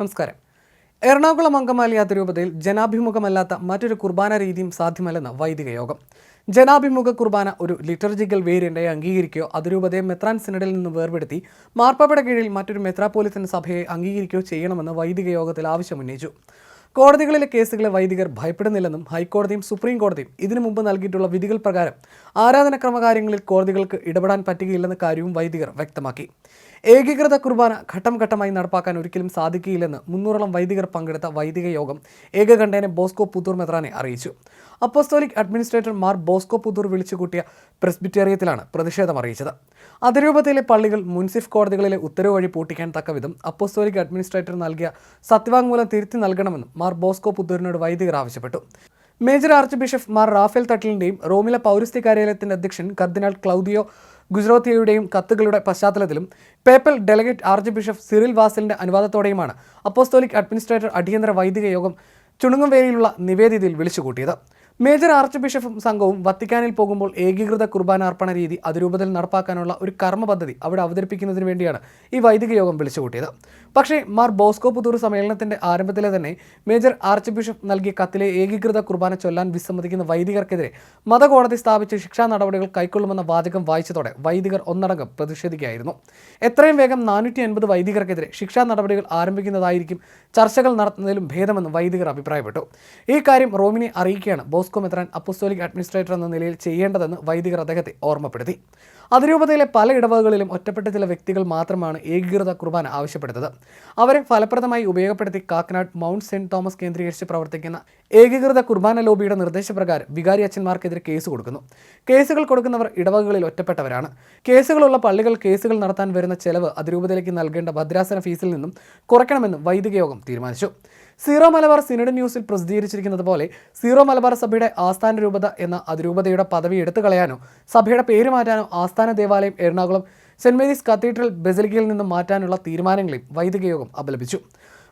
നമസ്കാരം. എറണാകുളം അങ്കമാലി അതിരൂപതയിൽ ജനാഭിമുഖമല്ലാത്ത മറ്റൊരു കുർബാന രീതിയും സാധ്യമല്ലെന്ന് വൈദിക യോഗം. ജനാഭിമുഖ കുർബാന ഒരു ലിറ്റർജിക്കൽ വേരിയന്റായി അംഗീകരിക്കുകയോ അതിരൂപതയെ മെത്രാൻ സിനഡിൽ നിന്ന് വേർപെടുത്തി മാർപ്പാപ്പയുടെ കീഴിൽ മറ്റൊരു മെത്രാപോലിത്തൻ സഭയെ അംഗീകരിക്കുകയോ ചെയ്യണമെന്ന് വൈദിക യോഗത്തിൽ ആവശ്യമുന്നയിച്ചു. കോടതികളിലെ കേസുകളെ വൈദികർ ഭയപ്പെടുന്നില്ലെന്നും ഹൈക്കോടതിയും സുപ്രീം കോടതിയും ഇതിനു മുമ്പ് നൽകിയിട്ടുള്ള വിധികൾ പ്രകാരം ആരാധനക്രമകാര്യങ്ങളിൽ കോടതികൾക്ക് ഇടപെടാൻ പറ്റുകയില്ലെന്ന കാര്യവും വൈദികർ വ്യക്തമാക്കി. ഏകീകൃത കുർബാന ഘട്ടം ഘട്ടമായി നടപ്പാക്കാൻ ഒരിക്കലും സാധിക്കില്ലെന്ന് മുന്നൂറോളം വൈദികർ പങ്കെടുത്ത വൈദിക യോഗം ഏകകണ്ഠേനെ ബോസ്കോ പുത്തൂർ മെത്രാനെ അറിയിച്ചു. Apostolic administrator Mar Bosco Puthur വിളിച്ചുകൂട്ടിയ പ്രസ്ബിറ്റേറിയത്തിലാണ് പ്രതിഷേധം അറിയിച്ചത്. അതിരൂപതയിലെ പള്ളികൾ മുൻസിഫ് കോടതികളിലെ ഉത്തരവ് വഴി പൂട്ടിക്കാൻ തക്കവിധം അപ്പോസ്തോലിക് അഡ്മിനിസ്ട്രേറ്റർ നൽകിയ സത്യവാങ്മൂലം തിരുത്തി നൽകണമെന്നും മാർ ബോസ്കോ പുത്തൂരിനോട് വൈദികർ ആവശ്യപ്പെട്ടു. Major arch bishop Mar Raphael തട്ടിലിന്റെയും റോമിലെ പൗരസ്ത്യ കാര്യാലയത്തിന്റെ അധ്യക്ഷൻ കർദിനാൾ ക്ലൗദിയോ ഗുജറോത്തിയയുടെയും കത്തുകളുടെ പശ്ചാത്തലത്തിലും papal delegate archbishop Cyril വാസലിന്റെ അനുവാദത്തോടെയുമാണ് അപ്പോസ്തോലിക് അഡ്മിനിസ്ട്രേറ്റർ അടിയന്തര വൈദിക യോഗം ചുണുങ്ങുംവേലിയിലുള്ള നിവേദിതയിൽ വിളിച്ചുകൂട്ടിയത്. മേജർ ആർച്ച് ബിഷപ്പും സംഘവും വത്തിക്കാനിൽ പോകുമ്പോൾ ഏകീകൃത കുർബാന അർപ്പണ രീതി അതിരൂപതയിൽ നടപ്പാക്കാനുള്ള ഒരു കർമ്മ പദ്ധതി അവിടെ അവതരിപ്പിക്കുന്നതിന് വേണ്ടിയാണ് ഈ വൈദിക യോഗം വിളിച്ചുകൂട്ടിയത്. പക്ഷേ മാർ ബോസ്കോ പുതൂർ സമ്മേളനത്തിന്റെ ആരംഭത്തിലെ തന്നെ മേജർ ആർച്ച് ബിഷപ്പ് നൽകിയ കത്തിലെ ഏകീകൃത കുർബാന ചൊല്ലാൻ വിസമ്മതിക്കുന്ന വൈദികർക്കെതിരെ മതകോടതി സ്ഥാപിച്ച് ശിക്ഷാ നടപടികൾ കൈക്കൊള്ളുമെന്ന വാചകം വായിച്ചതോടെ വൈദികർ ഒന്നടങ്കം പ്രതിഷേധിക്കുകയായിരുന്നു. എത്രയും വേഗം നാനൂറ്റി അൻപത് വൈദികർക്കെതിരെ ശിക്ഷാ നടപടികൾ ആരംഭിക്കുന്നതായിരിക്കും ചർച്ചകൾ നടത്തുന്നതിലും ഭേദമെന്ന് വൈദികർ അഭിപ്രായപ്പെട്ടു. ഈ കാര്യം റോമിനെ അറിയിക്കുകയാണ് ബോസ്കോ മെത്രാൻ അഡ്മിനിസ്ട്രേറ്റർ എന്ന നിലയിൽ ചെയ്യേണ്ടതെന്ന് വൈദികർ അദ്ദേഹത്തെ ഓർമ്മപ്പെടുത്തി. അതിരൂപതയിലെ പല ഇടവകകളിലും ഒറ്റപ്പെട്ട ചില വ്യക്തികൾ മാത്രമാണ് ഏകീകൃത കുർബാന ആവശ്യപ്പെടുന്നത് അവരെ ഫലപ്രദമായി ഉപയോഗപ്പെടുത്തി കാക്കനാട് മൗണ്ട് സെന്റ് തോമസ് കേന്ദ്രീകരിച്ച് പ്രവർത്തിക്കുന്ന ഏകീകൃത കുർബാന ലോബിയുടെ നിർദ്ദേശപ്രകാരം വികാരി അച്ഛന്മാർക്കെതിരെ കേസ് കൊടുക്കുന്നു. കേസുകൾ കൊടുക്കുന്നവർ ഇടവകകളിൽ ഒറ്റപ്പെട്ടവരാണ്. കേസുകളുള്ള പള്ളികൾ കേസുകൾ നടത്താൻ വരുന്ന ചെലവ് അതിരൂപതയിലേക്ക് നൽകേണ്ട ഭദ്രാസന ഫീസിൽ നിന്നും കുറയ്ക്കണമെന്നും വൈദിക യോഗം തീരുമാനിച്ചു. സീറോ മലബാർ സിനഡ് ന്യൂസിൽ പ്രസിദ്ധീകരിച്ചിരിക്കുന്നത് പോലെ സീറോ മലബാർ സഭയുടെ ആസ്ഥാന രൂപത എന്ന അതിരൂപതയുടെ പദവി എടുത്തു കളയാനോ സഭയുടെ പേര് മാറ്റാനോ ആസ്ഥാന ദേവാലയം എറണാകുളം സെന്റ് മേരീസ് കത്തീഡ്രൽ ബെസലിക്കയിൽ നിന്നും മാറ്റാനുള്ള തീരുമാനങ്ങളെയും വൈദിക യോഗം അപലപിച്ചു.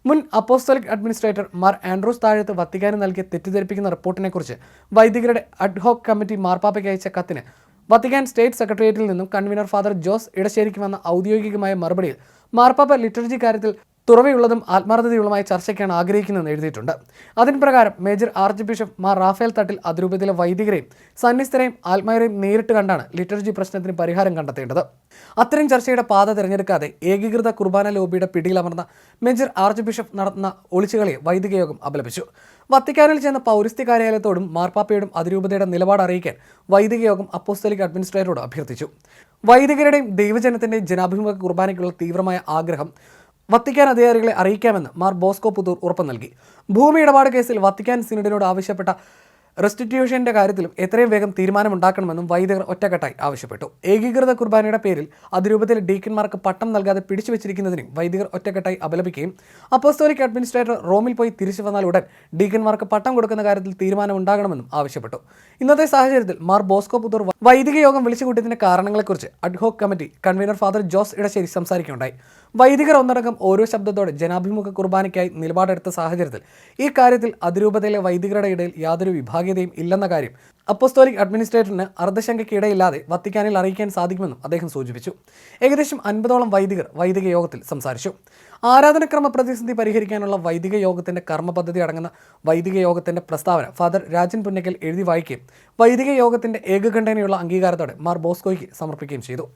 മുൻ അപ്പോസ്തലിക് അഡ്മിനിസ്ട്രേറ്റർ മാർ ആൻഡ്രൂസ് താഴത്ത് വത്തിക്കാന് നൽകിയ തെറ്റിദ്ധരിപ്പിക്കുന്ന റിപ്പോർട്ടിനെക്കുറിച്ച് വൈദികരുടെ അഡ്ഹോക് കമ്മിറ്റി മാർപ്പാപ്പയ്ക്ക് അയച്ച കത്തിന് വത്തിക്കാൻ സ്റ്റേറ്റ് സെക്രട്ടേറിയറ്റിൽ നിന്നും കൺവീനർ ഫാദർ ജോസ് ഇടശ്ശേരിക്ക് വന്ന ഔദ്യോഗികമായ മറുപടിയിൽ മാർപ്പാപ്പ ലിറ്ററജി കാര്യത്തിൽ തുറവിയുള്ളതും ആത്മാർത്ഥതയുള്ളതുമായ ചർച്ചയ്ക്കാണ് ആഗ്രഹിക്കുന്നതെന്ന് എഴുതിയിട്ടുണ്ട്. അതിന് പ്രകാരം major archbishop Mar Raphael Thattil അതിരൂപതയിലെ വൈദികരെയും സന്നിസ്ഥരെയും ആത്മാരെയും നേരിട്ട് കണ്ടാണ് ലിറ്റർജി പ്രശ്നത്തിന് പരിഹാരം കണ്ടെത്തേണ്ടത്. അത്തരം ചർച്ചയുടെ പാത തിരഞ്ഞെടുക്കാതെ ഏകീകൃത കുർബാന ലോബിയുടെ പിടിയിലമർന്ന മേജർ ആർച്ച് ബിഷപ്പ് നടത്തുന്ന ഒളിച്ചുകളെ വൈദികയോഗം അപലപിച്ചു. വത്തിക്കാനിൽ ചെന്ന പൗരസ്ത്യ കാര്യാലയത്തോടും മാർപ്പാപ്പയോടും അതിരൂപതയുടെ നിലപാട് അറിയിക്കാൻ വൈദികയോഗം അപ്പോസ്തലിക് അഡ്മിനിസ്ട്രേറ്ററോട് അഭ്യർത്ഥിച്ചു. വൈദികരുടെയും ദൈവജനത്തിന്റെയും ജനാഭിമുഖ കുർബാനയ്ക്കുള്ള തീവ്രമായ ആഗ്രഹം വത്തിക്കാൻ അധികാരികളെ അറിയിക്കാമെന്ന് മാർ ബോസ്കോ പുതൂർ ഉറപ്പ് നൽകി. ഭൂമി ഇടപാട് കേസിൽ വത്തിക്കാൻ സിനഡിനോട് ആവശ്യപ്പെട്ട റെസ്റ്റിറ്റ്യൂഷന്റെ കാര്യത്തിലും എത്രയും വേഗം തീരുമാനമുണ്ടാക്കണമെന്നും വൈദികർ ഒറ്റക്കെട്ടായി ആവശ്യപ്പെട്ടു. ഏകീകൃത കുർബാനയുടെ പേരിൽ അതിരൂപത്തിൽ ഡീക്കന്മാർക്ക് പട്ടം നൽകാതെ പിടിച്ചു വെച്ചിരിക്കുന്നതിനും വൈദികർ ഒറ്റക്കെട്ടായി അപലപിക്കുകയും അപ്പോസ്തോലിക് അഡ്മിനിസ്ട്രേറ്റർ റോമിൽ പോയി തിരിച്ചു വന്നാൽ ഉടൻ ഡീക്കന്മാർക്ക് പട്ടം കൊടുക്കുന്ന കാര്യത്തിൽ തീരുമാനമുണ്ടാകണമെന്നും ആവശ്യപ്പെട്ടു. ഇന്നത്തെ സാഹചര്യത്തിൽ മാർ ബോസ്കോ പുതൂർ വൈദിക യോഗം വിളിച്ചുകൂട്ടിയതിന്റെ കാരണങ്ങളെക്കുറിച്ച് ad hoc committee convener father Jose Edassery സംസാരിക്കുകയുണ്ടായി. വൈദികർ ഒന്നടങ്കം ഓരോ ശബ്ദത്തോടെ ജനാഭിമുഖ കുർബാനയ്ക്കായി നിലപാടെടുത്ത സാഹചര്യത്തിൽ ഈ കാര്യത്തിൽ അതിരൂപതയിലെ വൈദികരുടെ ഇടയിൽ യാതൊരു വിഭാഗീയതയും ഇല്ലെന്ന കാര്യം. അപ്പോസ്തോലിക് അഡ്മിനിസ്ട്രേറ്ററിന് അർദ്ധശങ്കയ്ക്കിടയില്ലാതെ വത്തിക്കാനിൽ അറിയിക്കാൻ സാധിക്കുമെന്നും അദ്ദേഹം സൂചിപ്പിച്ചു. ഏകദേശം അൻപതോളം വൈദികർ വൈദിക യോഗത്തിൽ സംസാരിച്ചു. ആരാധനക്രമ പ്രതിസന്ധി പരിഹരിക്കാനുള്ള വൈദിക യോഗത്തിന്റെ കർമ്മ പദ്ധതി അടങ്ങുന്ന വൈദിക യോഗത്തിന്റെ പ്രസ്താവന ഫാദർ രാജൻ പുന്നക്കൽ എഴുതി വായിക്കുകയും വൈദിക യോഗത്തിന്റെ ഏകകണ്ഠേനയുള്ള അംഗീകാരത്തോടെ മാർ ബോസ്കോയ്ക്ക് സമർപ്പിക്കുകയും ചെയ്തു.